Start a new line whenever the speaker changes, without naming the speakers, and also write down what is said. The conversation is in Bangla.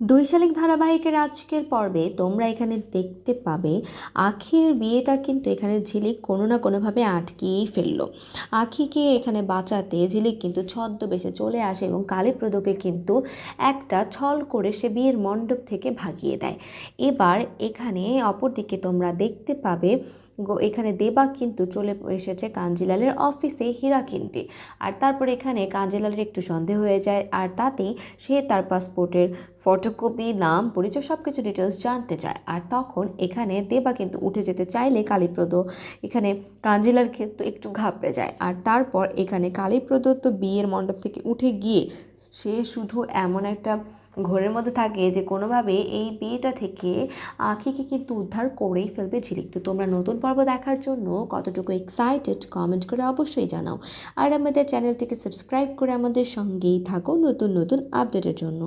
দুই শালিক ধারাবাহিকের আজকের পর্বে তোমরা এখানে দেখতে পাবে, আখির বিয়েটা কিন্তু এখানে ঝিলিক কোনো না কোনোভাবে আটকিয়েই ফেলল। আখিকে এখানে বাঁচাতে ঝিলিক কিন্তু ছদ্মবেশে চলে আসে এবং কালীপ্রদকে কিন্তু একটা ছল করে সে বিয়ের মণ্ডপ থেকে ভাগিয়ে দেয়। এবার এখানে অপরদিকে তোমরা দেখতে পাবে এখানে দেবা কিন্তু চলে এসেছে কাঞ্জিলালের অফিসে হীরা কিনতে। আর তারপর এখানে কাঞ্জিলালের একটু সন্দেহ হয়ে যায়, আর তাতেই সে তার পাসপোর্টের ফটোকপি নাম, পরিচয় সব কিছু ডিটেলস জানতে চায়। আর তখন এখানে দেবা কিন্তু উঠে যেতে চাইলে কালীপ্রদ, এখানে কাঞ্জিলার কিন্তু একটু ঘাবড়ে যায়। আর তারপর এখানে কালীপ্রদ তো বিয়ের মণ্ডপ থেকে উঠে গিয়ে সে শুধু এমন একটা ঘোরের মধ্যে থাকে যে কোনোভাবে এই বিয়েটা থেকে আখিকে কিন্তু উদ্ধার করেই ফেলবে ঝিলিক। তো তোমরা নতুন পর্ব দেখার জন্য কতটুকু এক্সাইটেড কমেন্ট করে অবশ্যই জানাও। আর আমাদের চ্যানেলটিকে সাবস্ক্রাইব করে আমাদের সঙ্গেই থাকো নতুন নতুন আপডেটের জন্য।